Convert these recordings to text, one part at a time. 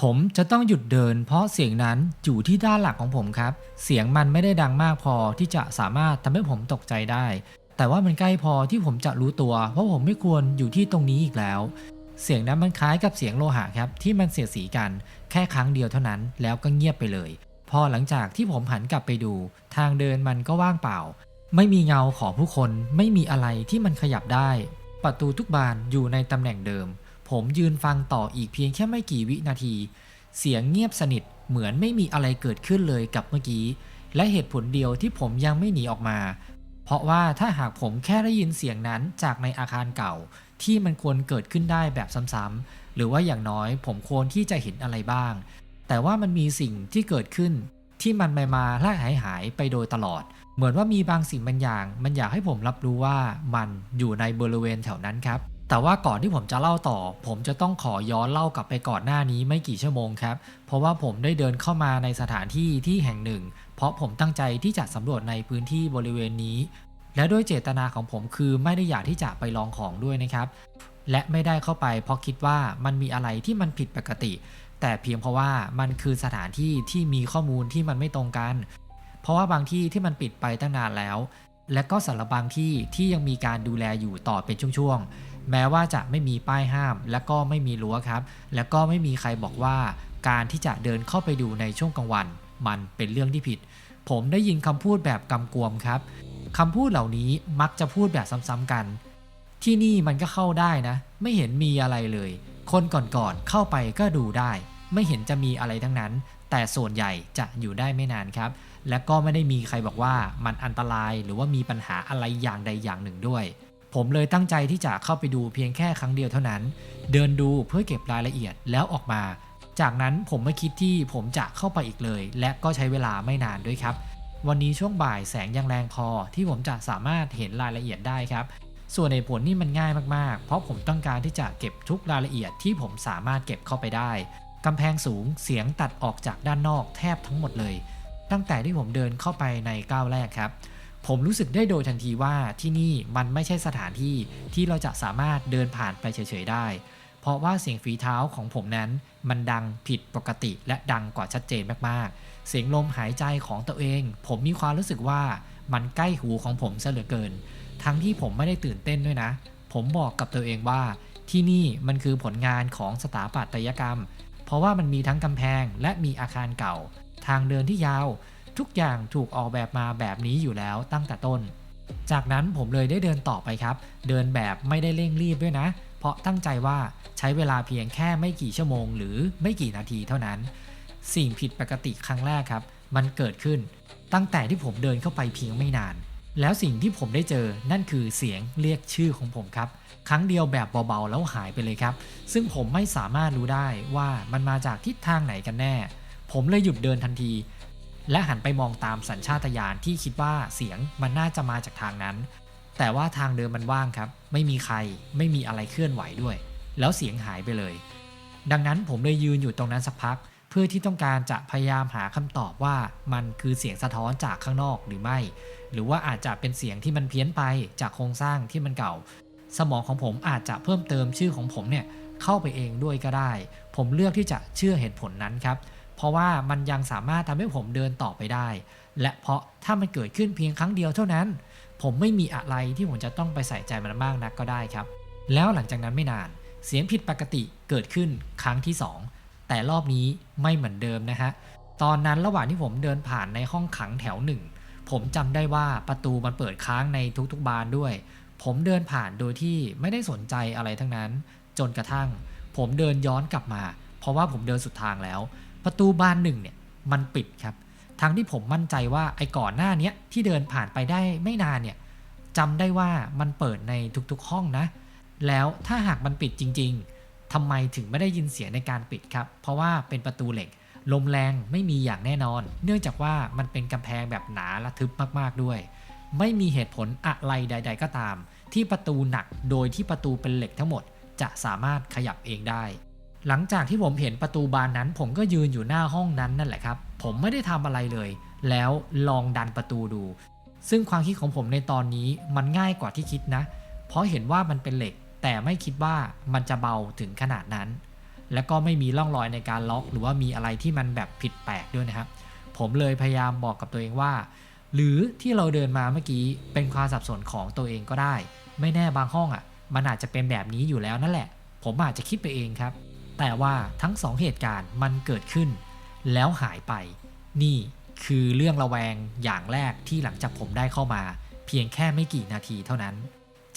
ผมจะต้องหยุดเดิน เพราะเสียงนั้นอยู่ที่ด้านหลังของผมครับ เสียงมันไม่ได้ดังมากพอที่จะสามารถทำให้ผมตกใจได้ แต่ว่ามันใกล้พอที่ผมจะรู้ตัวว่าผมไม่ควรอยู่ที่ตรงนี้อีกแล้ว เสียงนั้นมันคล้ายกับเสียงโลหะครับ ที่มันเสียสีกันแค่ครั้งเดียวเท่านั้นแล้วก็เงียบไปเลย พอหลังจากที่ผมหันกลับไปดู ทางเดินมันก็ว่างเปล่า ไม่มีเงาของผู้คน ไม่มีอะไรที่มันขยับได้ ประตูทุกบานอยู่ในตำแหน่งเดิม ผมยืนฟังต่ออีกเพียงแค่ไม่กี่วินาที เสียงเงียบสนิทเหมือนไม่มีอะไรเกิดขึ้นเลยกับเมื่อกี้ และเหตุผลเดียวที่ผมยังไม่หนีออกมา เพราะว่าถ้าหากผมแค่ได้ยินเสียงนั้นจากในอาคารเก่า ที่มันควรเกิดขึ้นได้แบบซ้ำๆหรือว่าอย่างน้อยผมควรที่จะเห็นอะไรบ้าง แต่ว่ามันมีสิ่งที่เกิดขึ้น ที่มันไปมาล่าหายหายไปโดยตลอด เหมือนว่ามีบางสิ่งบางอย่าง มันอยากให้ผมรับรู้ว่ามันอยู่ในบริเวณแถวนั้นครับ แต่ว่าก่อนที่ผมจะเล่าต่อ ผมจะต้องขอย้อนเล่ากลับไปก่อนหน้านี้ไม่กี่ชั่วโมงครับ เพราะว่าผมได้เดินเข้ามาในสถานที่ที่แห่งหนึ่ง เพราะผมตั้งใจที่จะสำรวจในพื้นที่บริเวณนี้ และด้วยเจตนาของผมคือไม่ได้อยากที่จะไปลองของด้วยนะครับ และไม่ได้เข้าไปเพราะคิดว่ามันมีอะไรที่มันผิดปกติ แต่เพียงเพราะว่ามันคือสถานที่ที่มีข้อมูลที่มันไม่ตรงกัน เพราะว่าบางที่ที่มันปิดไปตั้งนานแล้ว และก็สำหรับบางที่ที่ยังมีการดูแลอยู่ต่อเป็นช่วงๆ แม้ว่าจะไม่มีป้ายห้าม และก็ไม่มีรั้วครับ และก็ไม่มีใครบอกว่าการที่จะเดินเข้าไปดูในช่วงกลางวัน มันเป็นเรื่องที่ผิด ผมได้ยินคำพูดแบบกำกวมครับคำพูดเหล่านี้มักจะพูดแบบซ้ำๆกัน ที่นี่มันก็เข้าได้นะ ไม่เห็นมีอะไรเลย คนก่อนๆเข้าไปก็ดูได้ ไม่เห็นจะมีอะไรทั้งนั้น แต่ส่วนใหญ่จะอยู่ได้ไม่นานครับ และก็ไม่ได้มีใครบอกว่ามันอันตรายหรือว่ามีปัญหาอะไรอย่างใดอย่างหนึ่งด้วย ผมเลยตั้งใจที่จะเข้าไปดูเพียงแค่ครั้งเดียวเท่านั้น เดินดูเพื่อเก็บรายละเอียดแล้วออกมา จากนั้นผมไม่คิดที่ผมจะเข้าไปอีกเลย และก็ใช้เวลาไม่นานด้วยครับ วันนี้ช่วงบ่ายแสงยังแรงพอที่ผมจะสามารถเห็นรายละเอียดได้ครับ ส่วนในผลนี่มันง่ายมากๆ เพราะผมต้องการที่จะเก็บทุกรายละเอียดที่ผมสามารถเก็บเข้าไปได้กำแพงสูงเสียงตัดออกจากด้านนอกแทบทั้งหมดเลย ตั้งแต่ที่ผมเดินเข้าไปในก้าวแรกครับ ผมรู้สึกได้โดยทันทีว่าที่นี่มันไม่ใช่สถานที่ที่เราจะสามารถเดินผ่านไปเฉยๆได้ เพราะว่าเสียงฝีเท้าของผมนั้นมันดังผิดปกติและดังกว่าชัดเจนมากๆ เสียงลมหายใจของตัวเอง ผมมีความรู้สึกว่ามันใกล้หูของผมซะเหลือเกิน ทั้งที่ผมไม่ได้ตื่นเต้นด้วยนะ ผมบอกกับตัวเองว่าที่นี่มันคือผลงานของสถาปัตยกรรม เพราะว่ามันมีทั้งกำแพงและมีอาคารเก่า ทางเดินที่ยาว ทุกอย่างถูกออกแบบมาแบบนี้อยู่แล้วตั้งแต่ต้น จากนั้นผมเลยได้เดินต่อไปครับ เดินแบบไม่ได้เร่งรีบด้วยนะ เพราะตั้งใจว่าใช้เวลาเพียงแค่ไม่กี่ชั่วโมง หรือไม่กี่นาทีเท่านั้น สิ่งผิดปกติครั้งแรกครับ มันเกิดขึ้น ตั้งแต่ที่ผมเดินเข้าไปเพียงไม่นาน แล้วสิ่งที่ผมได้เจอนั่นคือเสียงเรียกชื่อของผมครับครั้งเดียวแบบเบาๆแล้วหายไปเลยครับ ซึ่งผมไม่สามารถรู้ได้ว่ามันมาจากทิศทางไหนกันแน่ ผมเลยหยุดเดินทันที และหันไปมองตามสัญชาตญาณที่คิดว่าเสียงมันน่าจะมาจากทางนั้น แต่ว่าทางเดินมันว่างครับ ไม่มีใครไม่มีอะไรเคลื่อนไหวด้วย แล้วเสียงหายไปเลย ดังนั้นผมเลยยืนอยู่ตรงนั้นสักพัก เพื่อที่ต้องการจะพยายามหาคำตอบว่ามันคือเสียงสะท้อนจากข้างนอกหรือไม่ หรือว่าอาจจะเป็นเสียงที่มันเพี้ยนไปจากโครงสร้างที่มันเก่า สมองของผมอาจจะเพิ่มเติมชื่อของผมเนี่ยเข้าไปเองด้วยก็ได้ ผมเลือกที่จะเชื่อเหตุผลนั้นครับ เพราะว่ามันยังสามารถทำให้ผมเดินต่อไปได้ และเพราะถ้ามันเกิดขึ้นเพียงครั้งเดียวเท่านั้น ผมไม่มีอะไรที่ผมจะต้องไปใส่ใจมันมากนักก็ได้ครับ แล้วหลังจากนั้นไม่นาน เสียงผิดปกติเกิดขึ้นครั้งที่ 2 แต่รอบนี้ไม่เหมือนเดิมนะฮะตอนนั้นระหว่างที่ผมเดินผ่านในห้องขังแถวหนึ่งผมจำได้ว่าประตูมันเปิดค้างในทุกๆบานด้วย ผมเดินผ่านโดยที่ไม่ได้สนใจอะไรทั้งนั้น จนกระทั่ง ผมเดินย้อนกลับมา เพราะว่าผมเดินสุดทางแล้ว ประตูบานหนึ่งเนี่ยมันปิดครับ ทั้งที่ผมมั่นใจว่าไอ้ก่อนหน้านี้ที่เดินผ่านไปได้ไม่นานเนี่ยจำได้ว่ามันเปิดในทุกๆห้องนะ แล้วถ้าหากมันปิดจริง ๆทำไมถึงไม่ได้ยินเสียงในการปิดครับ เพราะว่าเป็นประตูเหล็ก ลมแรงไม่มีอย่างแน่นอน เนื่องจากว่ามันเป็นกำแพงแบบหนาและทึบมากๆด้วย ไม่มีเหตุผลอะไรใด ๆ ก็ตาม ที่ประตูหนักโดยที่ประตูเป็นเหล็กทั้งหมด จะสามารถขยับเองได้ หลังจากที่ผมเห็นประตูบานนั้น ผมก็ยืนอยู่หน้าห้องนั้นนั่นแหละครับ ผมไม่ได้ทำอะไรเลย แล้วลองดันประตูดู ซึ่งความคิดของผมในตอนนี้มันง่ายกว่าที่คิดนะ เพราะเห็นว่ามันเป็นเหล็ก แต่ไม่คิดว่ามันจะเบาถึงขนาดนั้น และก็ไม่มีร่องรอยในการล็อก หรือว่ามีอะไรที่มันแบบผิดแปลกด้วยนะครับ ผมเลยพยายามบอกกับตัวเองว่า หรือที่เราเดินมาเมื่อกี้เป็นความสับสนของตัวเองก็ได้ ไม่แน่บางห้องอะ มันอาจจะเป็นแบบนี้อยู่แล้วนั่นแหละ ผมอาจจะคิดไปเองครับ แต่ว่าทั้งสองเหตุการณ์มันเกิดขึ้น แล้วหายไป นี่คือเรื่องระแวงอย่างแรกที่หลังจากผมได้เข้ามา เพียงแค่ไม่กี่นาทีเท่านั้น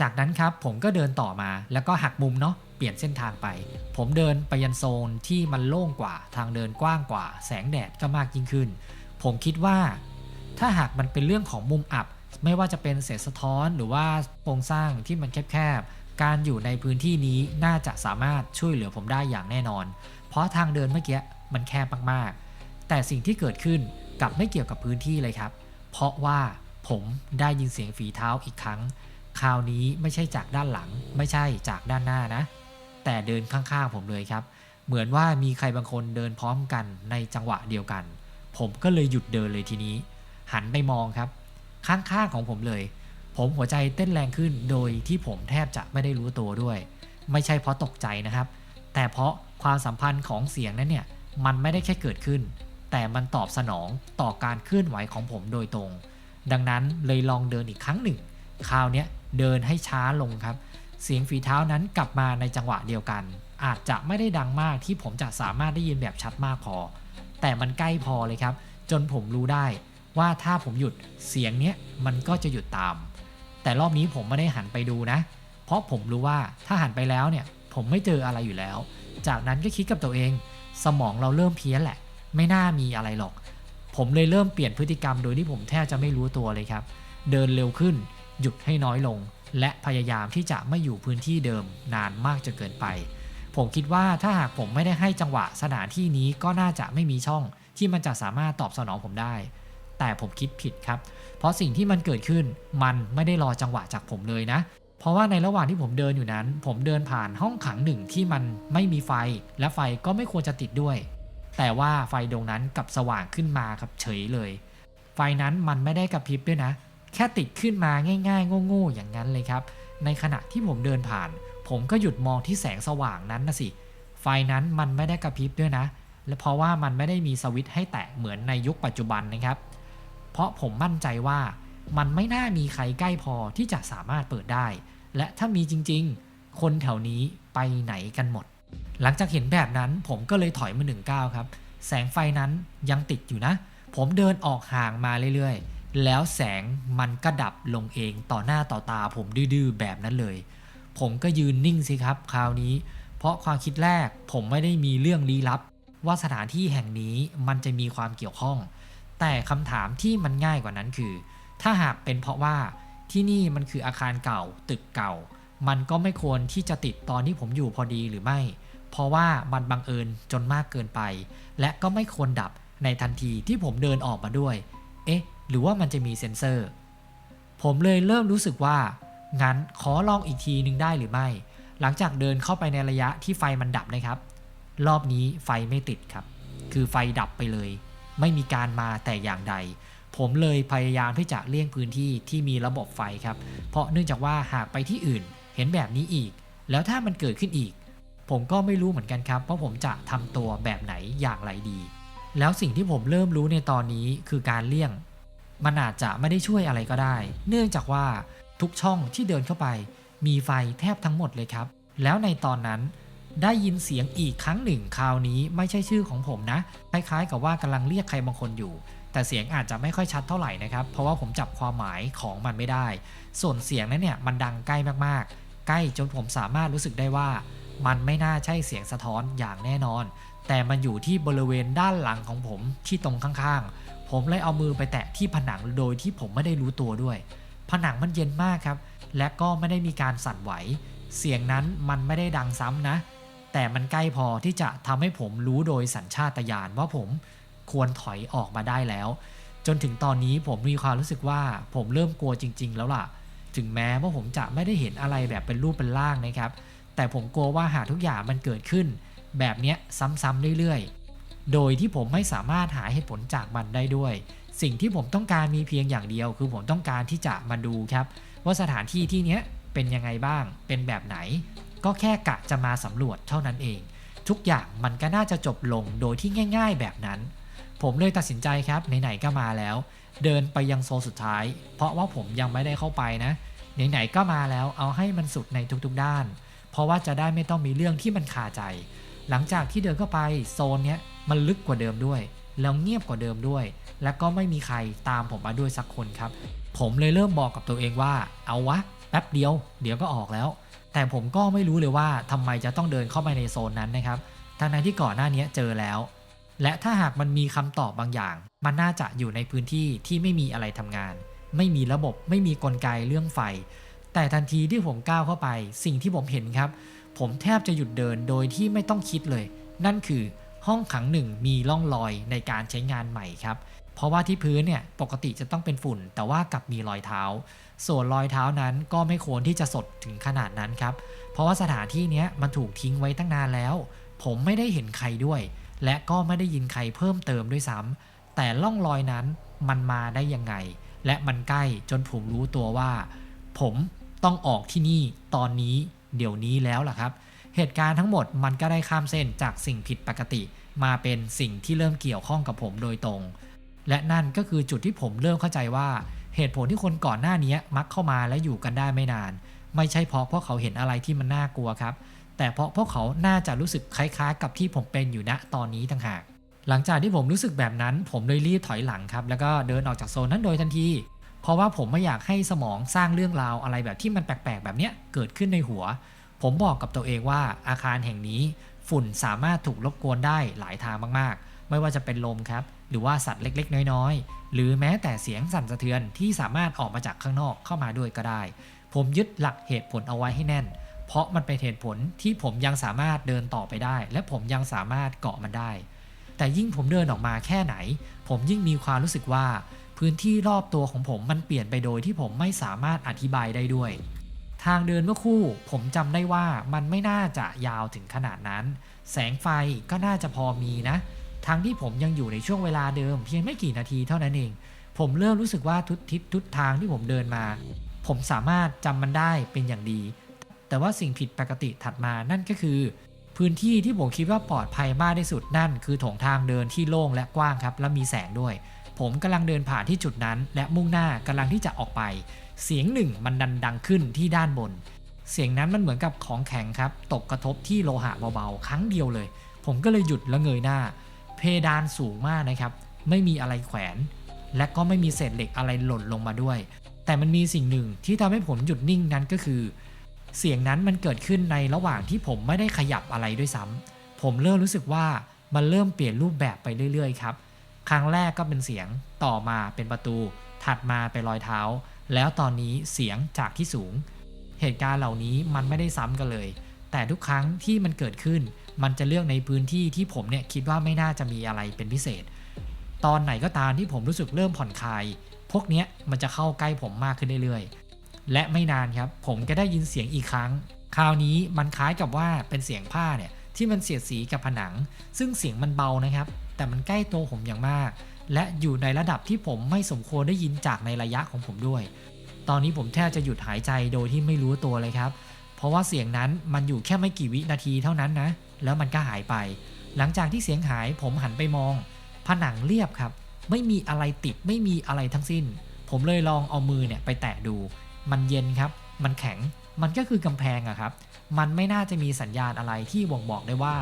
จากนั้นครับผมก็เดินต่อมาแล้วก็หักมุมเนาะเปลี่ยนเส้นทางไป ผมเดินไปยันโซนที่มันโล่งกว่าทางเดินกว้างกว่า แสงแดดก็มากยิ่งขึ้น ผมคิดว่า ถ้าหากมันเป็นเรื่องของมุมอับ ไม่ว่าจะเป็นเศษสะท้อนหรือว่าโครงสร้างที่มันแคบๆ การอยู่ในพื้นที่นี้น่าจะสามารถช่วยเหลือผมได้อย่างแน่นอน เพราะทางเดินเมื่อกี้มันแคบมากๆ แต่สิ่งที่เกิดขึ้นกลับไม่เกี่ยวกับพื้นที่เลยครับ เพราะว่าผมได้ยินเสียงฝีเท้าอีกครั้ง คราวนี้ไม่ใช่จากด้านหลัง ไม่ใช่จากด้านหน้านะ แต่เดินข้างๆผมเลยครับ เหมือนว่ามีใครบางคนเดินพร้อมกันในจังหวะเดียวกัน ผมก็เลยหยุดเดินเลยทีนี้ หันไปมองครับ ข้างๆของผมเลย ผมหัวใจเต้นแรงขึ้นโดยที่ผมแทบจะไม่ได้รู้ตัวด้วย ไม่ใช่เพราะตกใจนะครับ แต่เพราะความสัมพันธ์ของเสียงนั้นเนี่ยมันไม่ได้แค่เกิดขึ้น แต่มันตอบสนองต่อการเคลื่อนไหวของผมโดยตรง ดังนั้นเลยลองเดินอีกครั้งหนึ่ง คราวนี้เดินให้ช้าลงครับ เสียงฝีเท้านั้นกลับมาในจังหวะเดียวกัน อาจจะไม่ได้ดังมากที่ผมจะสามารถได้ยินแบบชัดมากพอ แต่มันใกล้พอเลยครับ จนผมรู้ได้ว่าถ้าผมหยุดเสียงเนี้ยมันก็จะหยุดตาม แต่รอบนี้ผมไม่ได้หันไปดูนะ เพราะผมรู้ว่าถ้าหันไปแล้วเนี่ย ผมไม่เจออะไรอยู่แล้ว จากนั้นก็คิดกับตัวเอง สมองเราเริ่มเพี้ยนแหละ ไม่น่ามีอะไรหรอก ผมเลยเริ่มเปลี่ยนพฤติกรรมโดยที่ผมแทบจะไม่รู้ตัวเลยครับ เดินเร็วขึ้น หยุดให้น้อยลง และพยายามที่จะไม่อยู่พื้นที่เดิมนานมากจนเกินไป ผมคิดว่าถ้าหากผมไม่ได้ให้จังหวะสถานที่นี้ก็น่าจะไม่มีช่องที่มันจะสามารถตอบสนองผมได้ แต่ผมคิดผิดครับ เพราะสิ่งที่มันเกิดขึ้นมันไม่ได้รอจังหวะจากผมเลยนะ เพราะว่าในระหว่างที่ผมเดินอยู่นั้น ผมเดินผ่านห้องขังหนึ่งที่มันไม่มีไฟ และไฟก็ไม่ควรจะติดด้วย แต่ว่าไฟดวงนั้นกับสว่างขึ้นมาครับเฉยเลย ไฟนั้นมันไม่ได้กระพริบด้วยนะ แค่ติดขึ้นมาง่าย ๆ โง่ๆอย่างนั้นเลยครับ ในขณะที่ผมเดินผ่าน ผมก็หยุดมองที่แสงสว่างนั้นนะสิ ไฟนั้นมันไม่ได้กระพริบด้วยนะ และเพราะว่ามันไม่ได้มีสวิตช์ให้แตะเหมือนในยุคปัจจุบันนะครับ เพราะผมมั่นใจว่ามันไม่น่ามีใครใกล้พอที่จะสามารถเปิดได้ และถ้ามีจริงๆ คนแถวนี้ไปไหนกันหมด หลังจากเห็นแบบนั้นผมก็เลยถอยมาหนึ่งก้าวครับ แสงไฟนั้นยังติดอยู่นะ ผมเดินออกห่างมาเรื่อยๆ แล้วแสงมันก็ดับลงเองต่อหน้าต่อตาผมดื้อๆแบบนั้นเลย ผมก็ยืนนิ่งสิครับ คราวนี้ เพราะความคิดแรกผมไม่ได้มีเรื่องลี้ลับ ว่าสถานที่แห่งนี้มันจะมีความเกี่ยวข้อง แต่คำถามที่มันง่ายกว่านั้นคือ ถ้าหากเป็นเพราะว่าที่นี่มันคืออาคารเก่า ตึกเก่า มันก็ไม่ควรที่จะติดตอนที่ผมอยู่พอดีหรือไม่ เพราะว่ามันบังเอิญจนมากเกินไป และก็ไม่ควรดับในทันทีที่ผมเดินออกมาด้วย เอ๊ะ หรือว่ามันจะมีเซ็นเซอร์ ผมเลยเริ่มรู้สึกว่า งั้นขอลองอีกทีนึงได้หรือไม่ หลังจากเดินเข้าไปในระยะที่ไฟมันดับนะครับ รอบนี้ไฟไม่ติดครับ คือไฟดับไปเลย ไม่มีการมาแต่อย่างใด ผมเลยพยายามที่จะเลี่ยงพื้นที่ที่มีระบบไฟครับ เพราะเนื่องจากว่าหากไปที่อื่นเห็นแบบนี้อีก แล้วถ้ามันเกิดขึ้นอีก ผมก็ไม่รู้เหมือนกันครับว่าผมจะทำตัวแบบไหนอย่างไรดี แล้วสิ่งที่ผมเริ่มรู้ในตอนนี้คือการเลี่ยง มันอาจจะไม่ได้ช่วยอะไรก็ได้ เนื่องจากว่าทุกช่องที่เดินเข้าไป มีไฟแทบทั้งหมดเลยครับ แล้วในตอนนั้น ได้ยินเสียงอีกครั้งหนึ่งคราวนี้ไม่ใช่ชื่อของผมนะ คล้ายๆ กับว่ากำลังเรียกใครบางคนอยู่ แต่เสียงอาจจะไม่ค่อยชัดเท่าไหร่นะครับ เพราะว่าผมจับความหมายของมันไม่ได้ ส่วนเสียงนั้นเนี่ยมันดังใกล้มากๆ ใกล้จนผมสามารถรู้สึกได้ว่า มันไม่น่าใช่เสียงสะท้อนอย่างแน่นอน แต่มันอยู่ที่บริเวณด้านหลังของผมที่ตรงข้างๆ ผมเลยเอามือไปแตะที่ผนังโดยที่ผมไม่ได้รู้ตัวด้วย ผนังมันเย็นมากครับ และก็ไม่ได้มีการสั่นไหว เสียงนั้นมันไม่ได้ดังซ้ำนะ แต่มันใกล้พอที่จะทำให้ผมรู้โดยสัญชาตญาณว่าผมควรถอยออกมาได้แล้ว จนถึงตอนนี้ผมมีความรู้สึกว่าผมเริ่มกลัวจริง ๆ แล้วล่ะ ถึงแม้ว่าผมจะไม่ได้เห็นอะไรแบบเป็นรูปเป็นร่างนะครับ แต่ผมกลัวว่าหากทุกอย่างมันเกิดขึ้น แบบเนี้ยซ้ำๆเรื่อยๆ โดยที่ผมไม่สามารถหาเหตุผลจากมันได้ด้วย สิ่งที่ผมต้องการมีเพียงอย่างเดียว คือผมต้องการที่จะมาดูครับ ว่าสถานที่ที่เนี้ยเป็นยังไงบ้าง เป็นแบบไหน ก็แค่กะจะมาสำรวจเท่านั้นเอง ทุกอย่างมันก็น่าจะจบลงโดยที่ง่าย ๆ แบบนั้น ผมเลยตัดสินใจครับไหนๆก็มาแล้ว เดินไปยังโซนสุดท้าย เพราะว่าผมยังไม่ได้เข้าไปนะไหนๆก็มาแล้วเอาให้มันสุดในทุกๆด้าน เพราะว่าจะได้ไม่ต้องมีเรื่องที่มันคาใจ หลังจากที่เดินเข้าไปโซนเนี้ยมันลึกกว่าเดิมด้วย แล้วเงียบกว่าเดิมด้วย และก็ไม่มีใครตามผมมาด้วยสักคนครับ ผมเลยเริ่มบอกกับตัวเองว่า เอาวะ แป๊บเดียวเดี๋ยวก็ออกแล้ว แต่ผมก็ไม่รู้เลยว่าทำไมจะต้องเดินเข้าไปในโซนนั้นนะครับทั้งนั้นที่ก่อนหน้านี้เจอแล้ว และถ้าหากมันมีคำตอบบางอย่าง มันน่าจะอยู่ในพื้นที่ที่ไม่มีอะไรทำงาน ไม่มีระบบไม่มีกลไกเรื่องไฟ แต่ทันทีที่ผมก้าวเข้าไป สิ่งที่ผมเห็นครับ ผมแทบจะหยุดเดินโดยที่ไม่ต้องคิดเลย นั่นคือห้องขังหนึ่งมีร่องรอยในการใช้งานใหม่ครับ เพราะว่าที่พื้นเนี่ยปกติจะต้องเป็นฝุ่น แต่ว่ากลับมีรอยเท้า ส่วนรอยเท้านั้นก็ไม่ควรที่จะสดถึงขนาดนั้นครับ เพราะว่าสถานที่นี้มันถูกทิ้งไว้ตั้งนานแล้ว ผมไม่ได้เห็นใครด้วย และก็ไม่ได้ยินใครเพิ่มเติมด้วยซ้ำแต่ล่องรอยนั้นมันมาได้ยังไง และมันใกล้จนผมรู้ตัวว่า ผมต้องออกที่นี่ตอนนี้เดี๋ยวนี้แล้วล่ะครับ เหตุการณ์ทั้งหมดมันก็ได้ข้ามเส้นจากสิ่งผิดปกติ มาเป็นสิ่งที่เริ่มเกี่ยวข้องกับผมโดยตรง และนั่นก็คือจุดที่ผมเริ่มเข้าใจว่า เหตุผลที่คนก่อนหน้านี้มักเข้ามาและอยู่กันได้ไม่นาน ไม่ใช่เพราะพวกเขาเห็นอะไรที่มันน่ากลัวครับ แต่เพราะพวกเขาน่าจะรู้สึกคล้ายๆ กับที่ผมเป็นอยู่ณตอนนี้ต่างหาก หลังจากที่ผมรู้สึกแบบนั้น ผมเลยรีบถอยหลังครับ แล้วก็เดินออกจากโซนนั้นโดยทันที เพราะว่าผมไม่อยากให้สมองสร้างเรื่องราวอะไรแบบที่มันแปลกๆ แบบเนี้ยเกิดขึ้นในหัว ผมบอกกับตัวเองว่าอาคารแห่งนี้ ฝุ่นสามารถถูกรบกวนได้หลายทางมากๆ ไม่ว่าจะเป็นลมครับ หรือว่าสัตว์เล็กๆ น้อยๆ หรือแม้แต่เสียงสั่นสะเทือนที่สามารถออกมาจากข้างนอกเข้ามาด้วยก็ได้ ผมยึดหลักเหตุผลเอาไว้ให้แน่น เพราะมันเป็นเหตุผลที่ผมยังสามารถเดินต่อไปได้ และผมยังสามารถเกาะมันได้ แต่ยิ่งผมเดินออกมาแค่ไหน ผมยิ่งมีความรู้สึกว่า พื้นที่รอบตัวของผมมันเปลี่ยนไปโดยที่ผมไม่สามารถอธิบายได้ด้วย ทางเดินเมื่อคู่ ผมจำได้ว่ามันไม่น่าจะยาวถึงขนาดนั้น แสงไฟก็น่าจะพอมีนะ ทั้งที่ผมยังอยู่ในช่วงเวลาเดิม เพียงไม่กี่นาทีเท่านั้นเอง ผมเริ่มรู้สึกว่าทุกทิศทุกทางที่ผมเดินมา ผมสามารถจำมันได้เป็นอย่างดี แต่ว่าสิ่งผิดปกติถัดมานั่นก็คือ พื้นที่ที่ผมคิดว่าปลอดภัยมากที่สุดนั่น คือโถงทางเดินที่โล่งและกว้างครับ และมีแสงด้วย ผมกำลังเดินผ่านที่จุดนั้น และมุ่งหน้ากำลังที่จะออกไป เสียงหนึ่งมันดันดังขึ้นที่ด้านบน เสียงนั้นมันเหมือนกับของแข็งครับ ตกกระทบที่โลหะเบาๆ ครั้งเดียวเลย ผมก็เลยหยุดและเงยหน้า เพดานสูงมากนะครับ ไม่มีอะไรแขวน และก็ไม่มีเศษเหล็กอะไรหล่นลงมาด้วย แต่มันมีสิ่งหนึ่งที่ทำให้ผมหยุดนิ่งนั้นก็คือ เสียงนั้นมันเกิดขึ้นในระหว่างที่ผมไม่ได้ขยับอะไรด้วยซ้ำผมเริ่มรู้สึกว่ามันเริ่มเปลี่ยนรูปแบบไปเรื่อยๆครับ ครั้งแรกก็เป็นเสียง ต่อมาเป็นประตู ถัดมาเป็นรอยเท้า แล้วตอนนี้เสียงจากที่สูง เหตุการณ์เหล่านี้มันไม่ได้ซ้ำกันเลย แต่ทุกครั้งที่มันเกิดขึ้น มันจะเลือกในพื้นที่ที่ผมเนี่ยคิดว่าไม่น่าจะมีอะไรเป็นพิเศษ ตอนไหนก็ตามที่ผมรู้สึกเริ่มผ่อนคลาย พวกเนี้ยมันจะเข้าใกล้ผมมากขึ้นเรื่อยๆ และไม่นานครับ ผมก็ได้ยินเสียงอีกครั้ง คราวนี้มันคล้ายกับว่าเป็นเสียงผ้าเนี่ยที่มันเสียดสีกับผนัง ซึ่งเสียงมันเบานะครับ แต่มันใกล้ตัวผมอย่างมาก และอยู่ในระดับที่ผมไม่สมควรได้ยินจากในระยะของผมด้วย ตอนนี้ผมแทบจะหยุดหายใจโดยที่ไม่รู้ตัวเลยครับ ราะว่าเสียงนั้นมันอยู่แค่ไม่กี่วินาทีเท่านั้นนะ แล้วมันก็หายไป หลังจากที่เสียงหายผมหันไปมอง ผนังเรียบครับ ไม่มีอะไรติดไม่มีอะไรทั้งสิ้น ผมเลยลองเอามือเนี่ยไปแตะดู มันเย็นครับ มันแข็ง มันก็คือกำแพงอะครับ มันไม่น่าจะมีสัญญาณอะไรที่บ่งบอกได้ว่า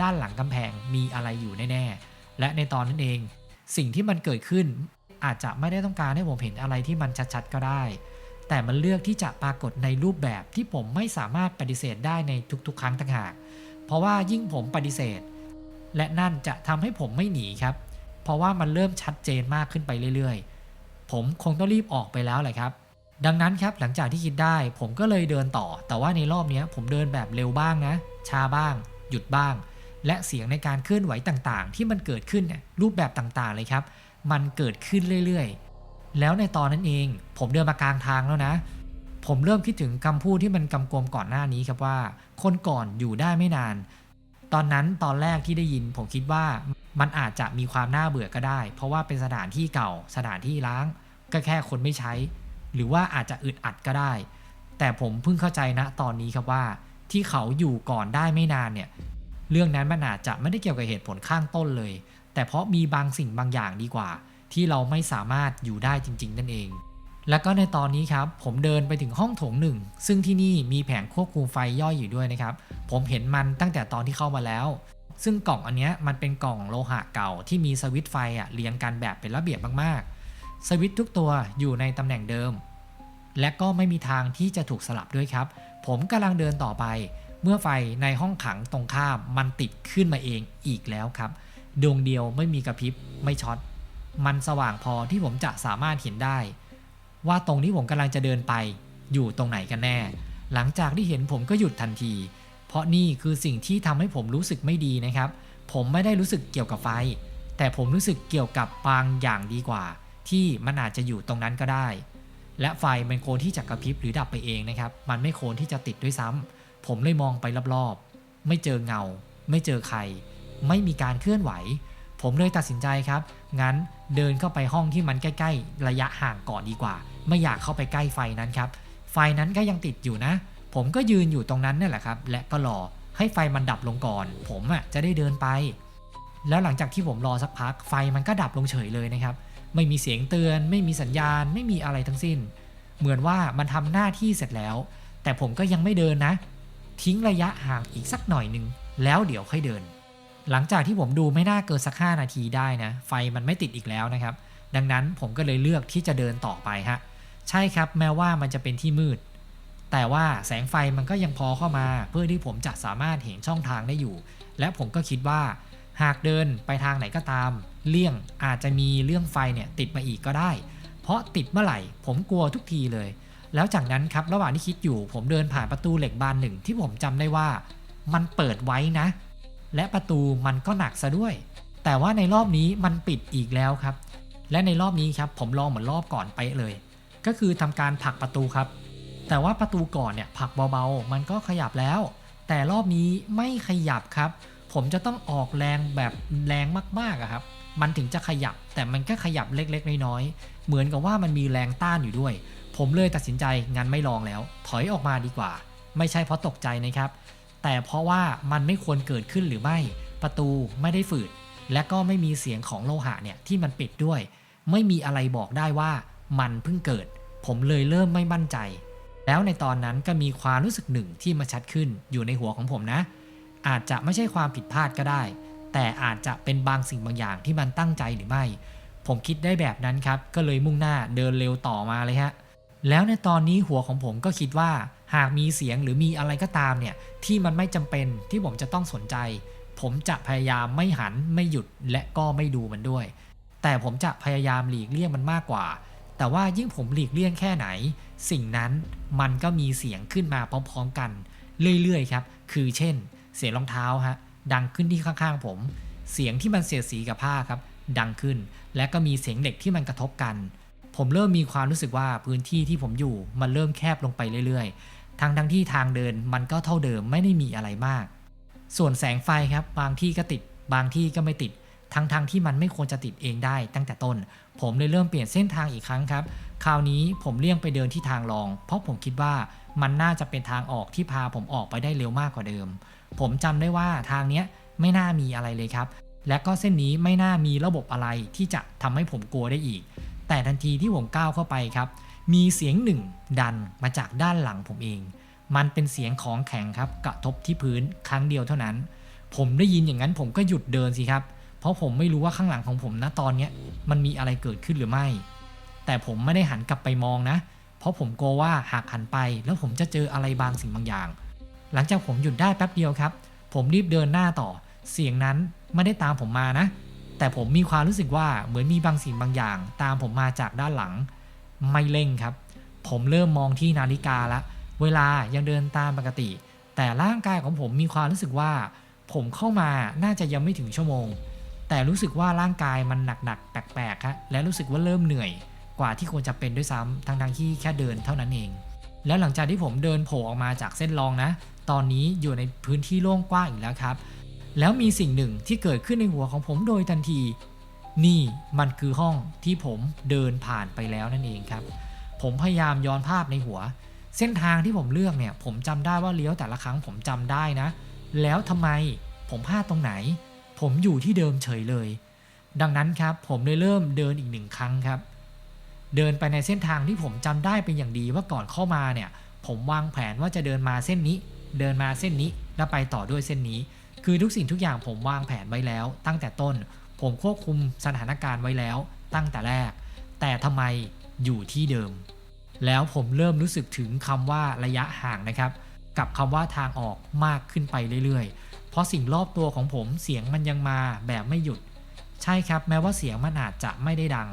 ด้านหลังกำแพงมีอะไรอยู่แน่ๆ และในตอนนั้นเอง สิ่งที่มันเกิดขึ้นอาจจะไม่ได้ต้องการให้ผมเห็นอะไรที่มันชัดๆ ก็ได้ แต่มันเลือกที่จะปรากฏในรูปแบบที่ผมไม่สามารถปฏิเสธได้ในทุกๆ ครั้งต่างหาก เพราะว่ายิ่งผมปฏิเสธ และนั่นจะทำให้ผมไม่หนีครับ เพราะว่ามันเริ่มชัดเจนมากขึ้นไปเรื่อยๆ ผมคงต้องรีบออกไปแล้วแหละครับ ดังนั้นครับหลังจากที่คิดได้ผมก็เลยเดินต่อ แต่ว่าในรอบนี้ผมเดินแบบเร็วบ้างนะ ช้าบ้าง หยุดบ้าง และเสียงในการเคลื่อนไหวต่างๆ ที่มันเกิดขึ้นเนี่ยรูปแบบต่างๆเลยครับ มันเกิดขึ้นเรื่อยๆ แล้วในตอนนั้นเอง ผมเดินมากลางทางแล้วนะ ผมเริ่มคิดถึงคำพูดที่มันกำกวมก่อนหน้านี้ครับว่า คนก่อนอยู่ได้ไม่นาน ตอนนั้นตอนแรกที่ได้ยิน ผมคิดว่ามันอาจจะมีความน่าเบื่อก็ได้ เพราะว่าเป็นสถานที่เก่า สถานที่ล้าง ก็แค่คนไม่ใช้ หรือว่าอาจจะอึดอัดก็ได้ แต่ผมเพิ่งเข้าใจนะตอนนี้ครับว่า ที่เขาอยู่ก่อนได้ไม่นานเนี่ยเรื่องนั้นมันอาจจะไม่ได้เกี่ยวกับเหตุผลข้างต้นเลย แต่เพราะมีบางสิ่งบางอย่างดีกว่า ที่เราไม่สามารถอยู่ได้จริง ๆ นั่นเอง แล้วก็ในตอนนี้ครับผมเดินไปถึงห้องโถงหนึ่งซึ่งที่นี่มีแผงควบคุมไฟย่อยอยู่ด้วยนะครับ ผมเห็นมันตั้งแต่ตอนที่เข้ามาแล้ว ซึ่งกล่องอันเนี้ยมันเป็นกล่องโลหะเก่าที่มีสวิตช์ไฟอะเรียงกันแบบเป็นระเบียบมากๆ สวิตช์ทุกตัวอยู่ในตำแหน่งเดิม และก็ไม่มีทางที่จะถูกสลับด้วยครับ ผมกำลังเดินต่อไปเมื่อไฟในห้องขังตรงข้ามมันติดขึ้นมาเองอีกแล้วครับ ดวงเดียวไม่มีกระพริบไม่ช็อต มันสว่างพอที่ผมจะสามารถเห็นได้ ว่าตรงที่ผมกำลังจะเดินไป อยู่ตรงไหนกันแน่ หลังจากที่เห็นผมก็หยุดทันที เพราะนี่คือสิ่งที่ทำให้ผมรู้สึกไม่ดีนะครับ ผมไม่ได้รู้สึกเกี่ยวกับไฟ แต่ผมรู้สึกเกี่ยวกับบางอย่างดีกว่า ที่มันอาจจะอยู่ตรงนั้นก็ได้ และไฟมันโคนที่จะกระพริบหรือดับไปเองนะครับ มันไม่โคนที่จะติดด้วยซ้ำผมเลยมองไปรอบๆ ไม่เจอเงา ไม่เจอใคร ไม่มีการเคลื่อนไหว ผมเลยตัดสินใจครับ งั้นเดินเข้าไปห้องที่มันใกล้ ๆ ระยะห่างก่อนดีกว่า ไม่อยากเข้าไปใกล้ไฟนั้นครับ ไฟนั้นก็ยังติดอยู่นะ ผมก็ยืนอยู่ตรงนั้นนั่นแหละครับ และก็รอให้ไฟมันดับลงก่อน ผมอะจะได้เดินไป แล้วหลังจากที่ผมรอสักพัก ไฟมันก็ดับลงเฉยเลยนะครับ ไม่มีเสียงเตือน ไม่มีสัญญาณ ไม่มีอะไรทั้งสิ้น เหมือนว่ามันทำหน้าที่เสร็จแล้ว แต่ผมก็ยังไม่เดินนะ ทิ้งระยะห่างอีกสักหน่อยหนึ่งแล้วเดี๋ยวค่อยเดิน หลังจากที่ผมดูไม่น่าเกินสัก 5 นาทีได้นะ ไฟมันไม่ติดอีกแล้วนะครับ ดังนั้นผมก็เลยเลือกที่จะเดินต่อไปฮะ ใช่ครับแม้ว่ามันจะเป็นที่มืด แต่ว่าแสงไฟมันก็ยังพอเข้ามา เพื่อที่ผมจะสามารถเห็นช่องทางได้อยู่ และผมก็คิดว่า หากเดินไปทางไหนก็ตาม เลี่ยงอาจจะมีเรื่องไฟเนี่ยติดมาอีกก็ได้ เพราะติดเมื่อไหร่ผมกลัวทุกทีเลย แล้วจากนั้นครับระหว่างที่คิดอยู่ ผมเดินผ่านประตูเหล็กบานหนึ่งที่ผมจำได้ว่า มันเปิดไว้นะ และประตูมันก็หนักซะด้วย แต่ว่าในรอบนี้มันปิดอีกแล้วครับ และในรอบนี้ครับผมลองเหมือนรอบก่อนไปเลย ก็คือทำการผลักประตูครับ แต่ว่าประตูก่อนเนี่ยผลักเบาๆ มันก็ขยับแล้ว แต่รอบนี้ไม่ขยับครับ ผมจะต้องออกแรงแบบแรงมากๆอะครับ มันถึงจะขยับ แต่มันก็ขยับเล็กๆ น้อยๆ เหมือนกับว่ามันมีแรงต้านอยู่ด้วย ผมเลยตัดสินใจงั้นไม่ลองแล้ว ถอยออกมาดีกว่า ไม่ใช่เพราะตกใจนะครับ แต่เพราะว่ามันไม่ควรเกิดขึ้นหรือไม่ ประตูไม่ได้ฝืด และก็ไม่มีเสียงของโลหะเนี่ยที่มันปิดด้วย ไม่มีอะไรบอกได้ว่ามันเพิ่งเกิด ผมเลยเริ่มไม่มั่นใจ แล้วในตอนนั้นก็มีความรู้สึกหนึ่งที่มาชัดขึ้นอยู่ในหัวของผมนะ อาจจะไม่ใช่ความผิดพลาดก็ได้ แต่อาจจะเป็นบางสิ่งบางอย่างที่มันตั้งใจหรือไม่ ผมคิดได้แบบนั้นครับ ก็เลยมุ่งหน้าเดินเร็วต่อมาเลยฮะ แล้วในตอนนี้หัวของผมก็คิดว่าหากมีเสียงหรือมีอะไรก็ตามเนี่ยที่มันไม่จำเป็นที่ผมจะต้องสนใจ ผมจะพยายามไม่หันไม่หยุดและก็ไม่ดูมันด้วย แต่ผมจะพยายามหลีกเลี่ยงมันมากกว่า แต่ว่ายิ่งผมหลีกเลี่ยงแค่ไหน สิ่งนั้นมันก็มีเสียงขึ้นมาพร้อมๆกัน เรื่อยๆครับ คือเช่น เสียงรองเท้าฮะดังขึ้นที่ข้างๆผม เสียงที่มันเสียดสีกับผ้าครับ ดังขึ้น และก็มีเสียงเหล็กที่มันกระทบกัน ผมเริ่มมีความรู้สึกว่าพื้นที่ที่ผมอยู่มันเริ่มแคบลงไปเรื่อยๆทางทั้งที่ทางเดินมันก็เท่าเดิมไม่ได้มีอะไรมาก ส่วนแสงไฟครับบางที่ก็ติด บางที่ก็ไม่ติด ทั้งๆทที่มันไม่ควรจะติดเองได้ตั้งแต่ต้น ผมเลยเริ่มเปลี่ยนเส้นทางอีกครั้งครับ คราวนี้ผมเลี่ยงไปเดินที่ทางรอง เพราะผมคิดว่ามันน่าจะเป็นทางออกที่พาผมออกไปได้เร็วมากกว่าเดิม ผมจำได้ว่าทางเนี้ยไม่น่ามีอะไรเลยครับ และก็เส้นนี้ไม่น่ามีระบบอะไรที่จะทำให้ผมกลัวได้อีก แต่ทันทีที่ผมก้าวเข้าไปครับ มีเสียงหนึ่งดันมาจากด้านหลังผมเอง มันเป็นเสียงของแข็งครับกระทบที่พื้นครั้งเดียวเท่านั้น ผมได้ยินอย่างนั้นผมก็หยุดเดินสิครับ เพราะผมไม่รู้ว่าข้างหลังของผมณตอนนี้มันมีอะไรเกิดขึ้นหรือไม่ แต่ผมไม่ได้หันกลับไปมองนะ เพราะผมกลัวว่าหากหันไป แล้วผมจะเจออะไรบางสิ่งบางอย่าง หลังจากผมหยุดได้แป๊บเดียวครับ ผมรีบเดินหน้าต่อ เสียงนั้นไม่ได้ตามผมมานะ แต่ผมมีความรู้สึกว่าเหมือนมีบางสิ่งบางอย่าง ตามผมมาจากด้านหลัง ไม่เร่งครับ ผมเริ่มมองที่นาฬิกาละ เวลายังเดินตามปกติ แต่ร่างกายของผมมีความรู้สึกว่า ผมเข้ามาน่าจะยังไม่ถึงชั่วโมง แต่รู้สึกว่าร่างกายมันหนักๆแปลกๆครับและรู้สึกว่าเริ่มเหนื่อยกว่าที่ควรจะเป็นด้วยซ้ำทั้งๆที่แค่เดินเท่านั้นเอง แล้วหลังจากที่ผมเดินโผล่ออกมาจากเส้นรองนะ ตอนนี้อยู่ในพื้นที่โล่งกว้างอีกแล้วครับ แล้วมีสิ่งหนึ่งที่เกิดขึ้นในหัวของผมโดยทันที นี่มันคือห้องที่ผมเดินผ่านไปแล้วนั่นเองครับ ผมพยายามย้อนภาพในหัว เส้นทางที่ผมเลือกเนี่ย ผมจำได้ว่าเลี้ยวแต่ละครั้งผมจำได้นะ แล้วทำไมผมพลาดตรงไหน ผมอยู่ที่เดิมเฉยเลย ดังนั้นครับผมเลยเริ่มเดินอีกหนึ่งครั้งครับ เดินไปในเส้นทางที่ผมจำได้เป็นอย่างดีว่าก่อนเข้ามาเนี่ย ผมวางแผนว่าจะเดินมาเส้นนี้ เดินมาเส้นนี้แล้วไปต่อด้วยเส้นนี้ คือทุกสิ่งทุกอย่างผมวางแผนไว้แล้ว ตั้งแต่ต้น ผมควบคุมสถานการณ์ไว้แล้ว ตั้งแต่แรก แต่ทำไมอยู่ที่เดิม แล้วผมเริ่มรู้สึกถึงคำว่าระยะห่างนะครับ กับคำว่าทางออกมากขึ้นไปเรื่อยๆ เพราะสิ่งรอบตัวของผมเสียงมันยังมาแบบไม่หยุด ใช่ครับแม้ว่าเสียงมันอาจจะไม่ได้ดัง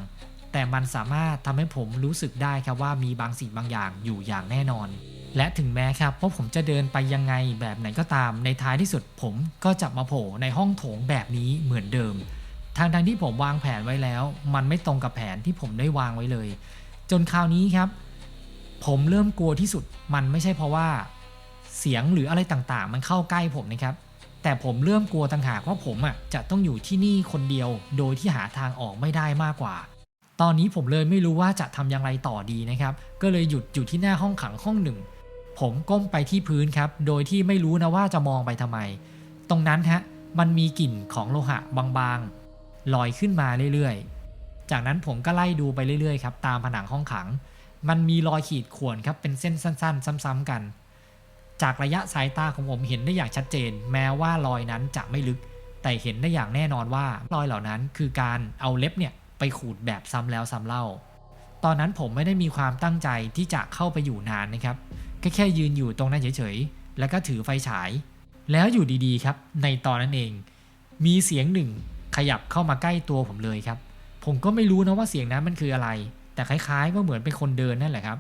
แต่มันสามารถทำให้ผมรู้สึกได้ครับว่ามีบางสิ่งบางอย่างอยู่อย่างแน่นอน และถึงแม้ครับว่าผมจะเดินไปยังไงแบบไหนก็ตาม ในท้ายที่สุดผมก็จะมาโผล่ในห้องโถงแบบนี้เหมือนเดิม ทางทางที่ผมวางแผนไว้แล้ว มันไม่ตรงกับแผนที่ผมได้วางไว้เลย จนคราวนี้ครับ ผมเริ่มกลัวที่สุด มันไม่ใช่เพราะว่า เสียงหรืออะไรต่างๆ มันเข้าใกล้ผมนะครับ แต่ผมเริ่มกลัวต่างหากว่าผมอะจะต้องอยู่ที่นี่คนเดียว โดยที่หาทางออกไม่ได้มากกว่าตอนนี้ผมเลยไม่รู้ว่าจะทำอย่างไรต่อดีนะครับ ก็เลยหยุดอยู่ที่หน้าห้องขังห้องหนึ่ง ผมก้มไปที่พื้นครับ โดยที่ไม่รู้นะว่าจะมองไปทำไม ตรงนั้นฮะ มันมีกลิ่นของโลหะบางๆลอยขึ้นมาเรื่อยๆ จากนั้นผมก็ไล่ดูไปเรื่อยๆครับตามผนังห้องขัง มันมีรอยขีดข่วนครับเป็นเส้นสั้น ๆ ซ้ำๆกัน จากระยะสายตาของผมเห็นได้อย่างชัดเจน แม้ว่ารอยนั้นจะไม่ลึก แต่เห็นได้อย่างแน่นอนว่ารอยเหล่านั้นคือการเอาเล็บเนี่ยไปขูดแบบซ้ำแล้วซ้ำเล่า ตอนนั้นผมไม่ได้มีความตั้งใจที่จะเข้าไปอยู่นานนะครับ แค่แค่ยืนอยู่ตรงนั้นเฉยๆ แล้วก็ถือไฟฉาย แล้วอยู่ดีๆครับ ในตอนนั้นเอง มีเสียงหนึ่งขยับเข้ามาใกล้ตัวผมเลยครับ ผมก็ไม่รู้นะว่าเสียงนั้นมันคืออะไร แต่คล้ายๆว่าเหมือนเป็นคนเดินนั่นแหละครับ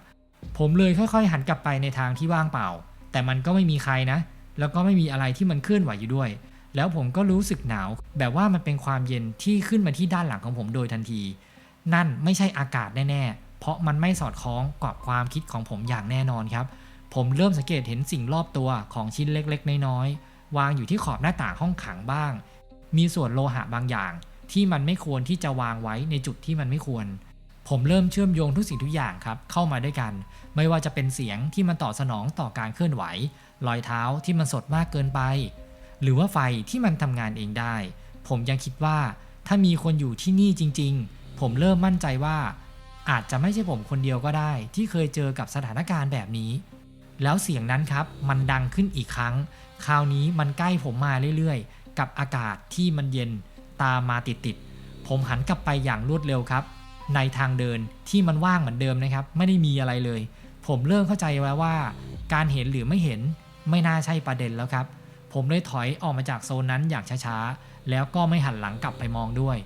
ผมเลยค่อยๆ หันกลับไปในทางที่ว่างเปล่า แต่มันก็ไม่มีใครนะ แล้วก็ไม่มีอะไรที่มันเคลื่อนไหวอยู่ด้วย แล้วผมก็รู้สึกหนาว แบบว่ามันเป็นความเย็นที่ขึ้นมาที่ด้านหลังของผมโดยทันที นั่นไม่ใช่อากาศแน่ๆ เพราะมันไม่สอดคล้องกับความคิดของผมอย่างแน่นอนครับ ผมเริ่มสังเกตเห็นสิ่งรอบตัวของชิ้นเล็กๆ น้อยๆ วางอยู่ที่ขอบหน้าต่างห้องขังบ้าง มีส่วนโลหะบางอย่าง ที่มันไม่ควรที่จะวางไว้ในจุดที่มันไม่ควร ผมเริ่มเชื่อมโยงทุกสิ่งทุกอย่างครับ เข้ามาด้วยกัน ไม่ว่าจะเป็นเสียงที่มันตอบสนองต่อการเคลื่อนไหว รอยเท้าที่มันสดมากเกินไป หรือว่าไฟที่มันทำงานเองได้ ผมยังคิดว่า ถ้ามีคนอยู่ที่นี่จริง ๆ ผมเริ่มมั่นใจว่า อาจจะไม่ใช่ผมคนเดียวก็ได้ ที่เคยเจอกับสถานการณ์แบบนี้ แล้วเสียงนั้นครับมันดังขึ้นอีกครั้ง คราวนี้มันใกล้ผมมาเรื่อยๆ กับอากาศที่มันเย็นตามมาติดๆ ผมหันกลับไปอย่างรวดเร็วครับ ในทางเดินที่มันว่างเหมือนเดิมนะครับ ไม่ได้มีอะไรเลย ผมเริ่มเข้าใจแล้วว่า การเห็นหรือไม่เห็นไม่น่าใช่ประเด็นแล้วครับ ผมเลยถอยออกมาจากโซนนั้นอย่างช้าๆ แล้วก็ไม่หันหลังกลับไปมองด้วย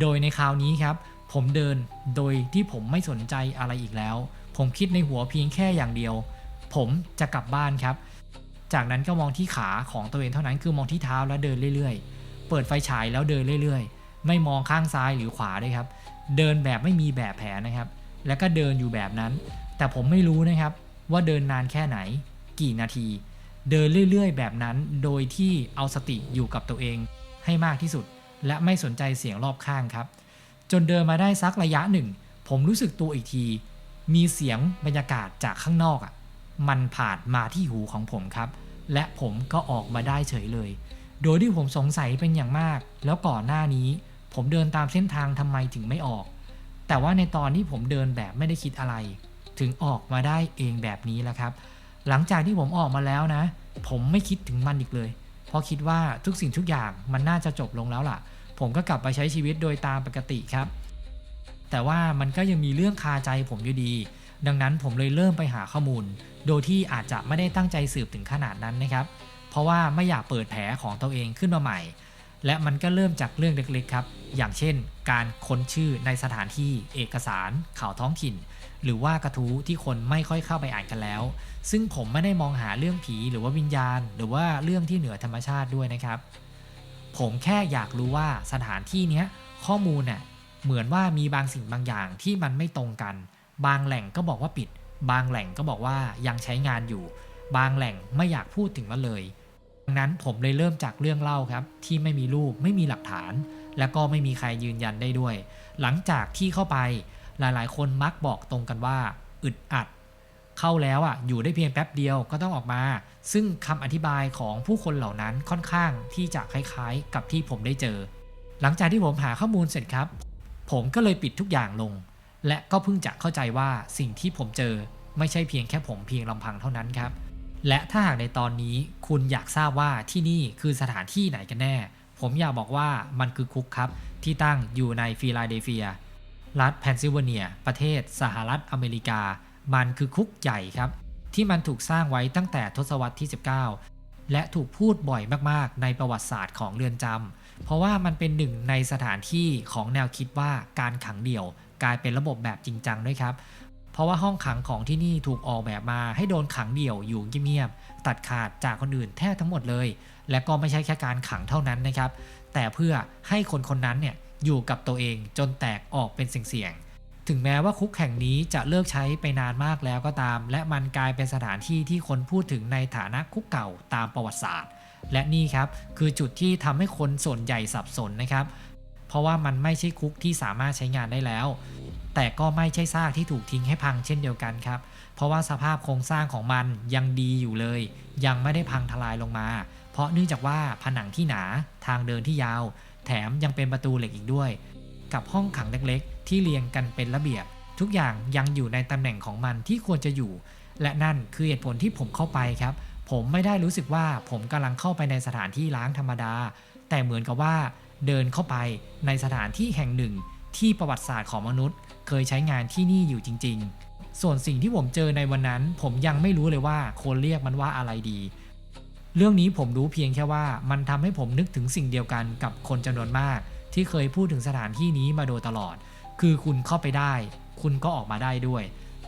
โดยในคราวนี้ครับ ผมเดินโดยที่ผมไม่สนใจอะไรอีกแล้ว ผมคิดในหัวเพียงแค่อย่างเดียว ผมจะกลับบ้านครับ จากนั้นก็มองที่ขาของตัวเองเท่านั้นคือมองที่เท้าแล้วเดินเรื่อยๆ เปิดไฟฉายแล้วเดินเรื่อยๆ ไม่มองข้างซ้ายหรือขวาด้วยครับ เดินแบบไม่มีแบบแผนนะครับ แล้วก็เดินอยู่แบบนั้น แต่ผมไม่รู้นะครับว่าเดินนานแค่ไหน กี่นาที เดินเรื่อยๆ แบบนั้น โดยที่เอาสติอยู่กับตัวเองให้มากที่สุด และไม่สนใจเสียงรอบข้างครับ จนเดินมาได้สักระยะหนึ่ง ผมรู้สึกตัวอีกที มีเสียงบรรยากาศจากข้างนอกอะ่ะ มันผ่านมาที่หูของผมครับ และผมก็ออกมาได้เฉยเลย โดยที่ผมสงสัยเป็นอย่างมาก แล้วก่อนหน้านี้ ผมเดินตามเส้นทางทำไมถึงไม่ออก แต่ว่าในตอนที่ผมเดินแบบไม่ได้คิดอะไร ถึงออกมาได้เองแบบนี้แหละครับ หลังจากที่ผมออกมาแล้วนะ ผมไม่คิดถึงมันอีกเลย เพราะคิดว่าทุกสิ่งทุกอย่างมันน่าจะจบลงแล้วล่ะ ผมก็กลับไปใช้ชีวิตโดยตามปกติครับ แต่ว่ามันก็ยังมีเรื่องคาใจผมอยู่ดี ดังนั้นผมเลยเริ่มไปหาข้อมูล โดยที่อาจจะไม่ได้ตั้งใจสืบถึงขนาดนั้นนะครับ เพราะว่าไม่อยากเปิดแผลของตัวเองขึ้นมาใหม่ และมันก็เริ่มจากเรื่องเล็กๆครับ อย่างเช่น การค้นชื่อในสถานที่เอกสาร ข่าวท้องถิ่น หรือว่ากระทู้ที่คนไม่ค่อยเข้าไปอ่านกันแล้ว ซึ่งผมไม่ได้มองหาเรื่องผีหรือว่าวิญญาณ หรือว่าเรื่องที่เหนือธรรมชาติด้วยนะครับ ผมแค่อยากรู้ว่าสถานที่เนี้ยข้อมูลน่ะเหมือนว่ามีบางสิ่งบางอย่างที่มันไม่ตรงกัน บางแหล่งก็บอกว่าปิด บางแหล่งก็บอกว่ายังใช้งานอยู่ บางแหล่งไม่อยากพูดถึงมันเลยดังนั้นผมเลยเริ่มจากเรื่องเล่าครับ ที่ไม่มีรูปไม่มีหลักฐาน และก็ไม่มีใครยืนยันได้ด้วย หลังจากที่เข้าไปหลายๆ คนมักบอกตรงกันว่า อึดอัด เข้าแล้วอะอยู่ได้เพียงแป๊บเดียวก็ต้องออกมา ซึ่งคำอธิบายของผู้คนเหล่านั้นค่อนข้างที่จะคล้ายๆ กับที่ผมได้เจอ หลังจากที่ผมหาข้อมูลเสร็จครับ ผมก็เลยปิดทุกอย่างลง และก็เพิ่งจะเข้าใจว่าสิ่งที่ผมเจอไม่ใช่เพียงแค่ผมเพียงลำพังเท่านั้นครับ และถ้าหากในตอนนี้คุณอยากทราบว่าที่นี่คือสถานที่ไหนกันแน่ ผมอยากบอกว่ามันคือคุกครับ ที่ตั้งอยู่ในฟิลาเดลเฟีย รัฐเพนซิลเวเนีย ประเทศสหรัฐอเมริกา มันคือคุกใหญ่ครับ ที่มันถูกสร้างไว้ตั้งแต่ทศวรรษที่ 19 และถูกพูดบ่อยมากๆ ในประวัติศาสตร์ของเรือนจำเพราะว่ามันเป็นหนึ่งในสถานที่ของแนวคิดว่าการขังเดี่ยว กลายเป็นระบบแบบจริงจังด้วยครับ เพราะว่าห้องขังของที่นี่ถูกออกแบบมาให้โดนขังเดี่ยวอยู่เงียบๆตัดขาดจากคนอื่นแทบทั้งหมดเลย และก็ไม่ใช่แค่การขังเท่านั้นนะครับ แต่เพื่อให้คนคนนั้นเนี่ยอยู่กับตัวเองจนแตกออกเป็นเสี่ยงๆถึงแม้ว่าคุกแห่งนี้จะเลิกใช้ไปนานมากแล้วก็ตาม และมันกลายเป็นสถานที่ที่คนพูดถึงในฐานะคุกเก่าตามประวัติศาสตร์และนี่ครับคือจุดที่ทำให้คนส่วนใหญ่สับสนนะครับ ราะว่ามันไม่ใช่คุกที่สามารถใช้งานได้แล้ว แต่ก็ไม่ใช่ซากที่ถูกทิ้งให้พังเช่นเดียวกันครับ เพราะว่าสภาพโครงสร้างของมันยังดีอยู่เลย ยังไม่ได้พังทลายลงมา เพราะเนื่องจากว่าผนังที่หนาทางเดินที่ยาว แถมยังเป็นประตูเหล็กอีกด้วย กับห้องขังเล็กๆ ที่เรียงกันเป็นระเบียบ ทุกอย่างยังอยู่ในตำแหน่งของมันที่ควรจะอยู่ และนั่นคือเหตุผลที่ผมเข้าไปครับ ผมไม่ได้รู้สึกว่าผมกำลังเข้าไปในสถานที่ล้างธรรมดา แต่เหมือนกับว่า เดินเข้าไปในสถานที่แห่งหนึ่ง ที่ประวัติศาสตร์ของมนุษย์ เคยใช้งานที่นี่อยู่จริง ๆ ส่วนสิ่งที่ผมเจอในวันนั้น ผมยังไม่รู้เลยว่าควรเรียกมันว่าอะไรดี เรื่องนี้ผมรู้เพียงแค่ว่ามันทำให้ผมนึกถึงสิ่งเดียวกันกับคนจำนวนมาก ที่เคยพูดถึงสถานที่นี้มาโดยตลอด คือคุณเข้าไปได้ คุณก็ออกมาได้ด้วย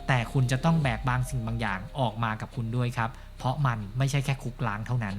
แต่คุณจะต้องแบกบางสิ่งบางอย่างออกมากับคุณด้วยครับ เพราะมันไม่ใช่แค่คุกล้างเท่านั้น